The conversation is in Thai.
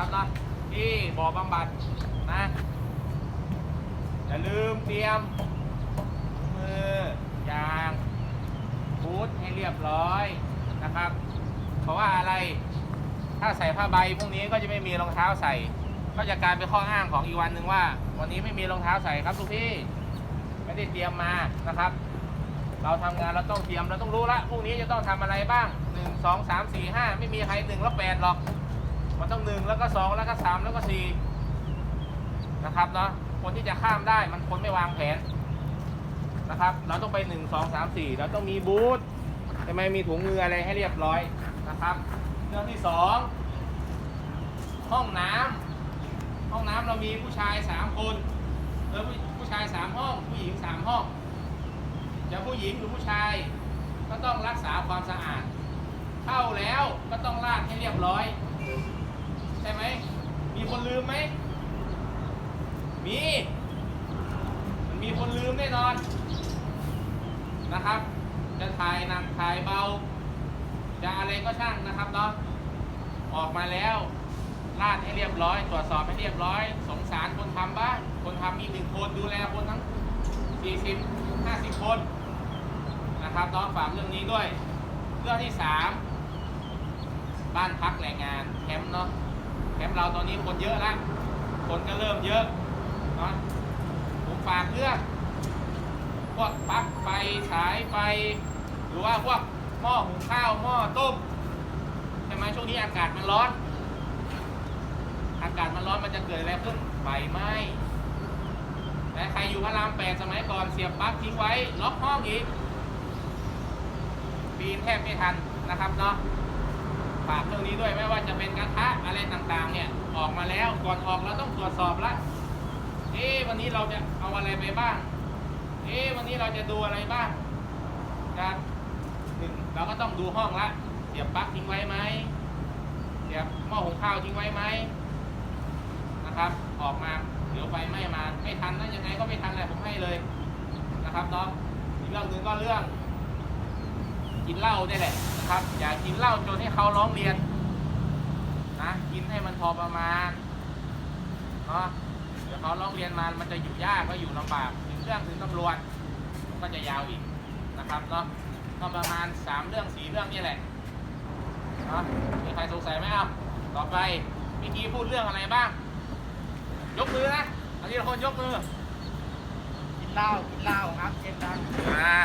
ครับนะที่บ่อบำบัดนะอย่าลืมเตรียม มือยางบูทให้เรียบร้อยนะครับ เพราะว่าอะไรถ้าใส่ผ้าใบพวกนี้ก็จะไม่มีรองเท้าใส่ ก็จะกลายเป็นข้ออ้างของอีกวันหนึ่งว่า วันนี้ไม่มีรองเท้าใส่ครับทุกพี่ไม่ได้เตรียมมานะครับ เราทำงานเราต้องเตรียมเราต้องรู้ละพรุ่งนี้จะต้องทำอะไรบ้างหนึ่งสองสามสี่ห้าไม่มีใครหนึ่งแล้วแปดหรอก มันต้องหนึ่งแล้วก็สองแล้วก็สามแล้วก็สี่นะครับเนาะคนที่จะข้ามได้มันคนไม่วางแผนนะครับ เราต้องไปหนึ่งสองสามสี่เราต้องมีบูธใช่ไหมมีถุงมืออะไรให้เรียบร้อยนะครับ เรื่องที่สองห้องน้ำห้องน้ำเรามีผู้ชายสามคนเออผู้ผู้ชายสามห้อง ผู้หญิงสามห้องจะผู้หญิงหรือผู้ชาย ก็ต้องรักษาความสะอาด เข้าแล้วก็ต้องลาดให้เรียบร้อย คนลืมไหม มี มันมีคนลืมแน่นอน นะครับ จะถ่ายหนักถ่ายเบา จะอะไรก็ช่างนะครับเนาะ ออกมาแล้วลาดให้เรียบร้อย ตรวจสอบให้เรียบร้อย สงสารคนทำบ้าง คนทำมีหนึ่งคนดูแลคนทั้ง 40 50 คน นะครับน้องฝากเรื่องนี้ด้วย เรื่องที่ 3 บ้านพักแรงงานแคมป์เนาะ แคมป์เราตอนนี้คนเยอะแล้วคนก็เริ่มเยอะนะผมฝากเรื่องพวกปลั๊กไฟฉายไฟหรือว่าพวกหม้อหุงข้าวหม้อต้มใช่ไหมช่วงนี้อากาศมันร้อน อากาศมันร้อนมันจะเกิดอะไรขึ้นไฟไหม้แต่ใครอยู่พระรามแปดสมัยก่อนเสียบปลั๊กทิ้งไว้ล็อกห้องอีกปีนแทบไม่ทันนะครับเนาะฝากเรื่องนี้ด้วยไม่ว่าจะเป็นกระทะ ออกมาแล้ว ก่อนออกเราต้องตรวจสอบละเอ๊วันนี้เราจะเอาอะไรไปบ้าง เอ๊วันนี้เราจะดูอะไรบ้างจะหนึ่งเราก็ต้องดูห้องละเสียบปลั๊กทิ้งไว้ไหมเสียบหม้อหุงข้าวทิ้งไว้ไหมนะครับ ออกมาเดี๋ยวไฟไหม้มาไม่ทันนะยังไงก็ไม่ทันแหละผมให้เลยนะครับเนาะอีกเรื่องหนึ่งก็เรื่อง กินเหล้าได้แหละนะครับ อย่ากินเหล้าจนให้เขาร้องเรียน นะกินให้มันพอประมาณเนาะเดี๋ยวเขาร้องเรียนมามันจะอยู่ยากก็อยู่ลำบากถึงเรื่องถึงตำรวจก็จะยาวอีกนะครับเนาะก็ประมาณสามเรื่องสี่เรื่องนี่แหละเนาะมีใครสงสัยไหมเอาต่อไปเมื่อกี้พูดเรื่องอะไรบ้าง ยกมือนะอันนี้คนยกมือกินเหล้ากินเหล้าครับเช่นกันอ่า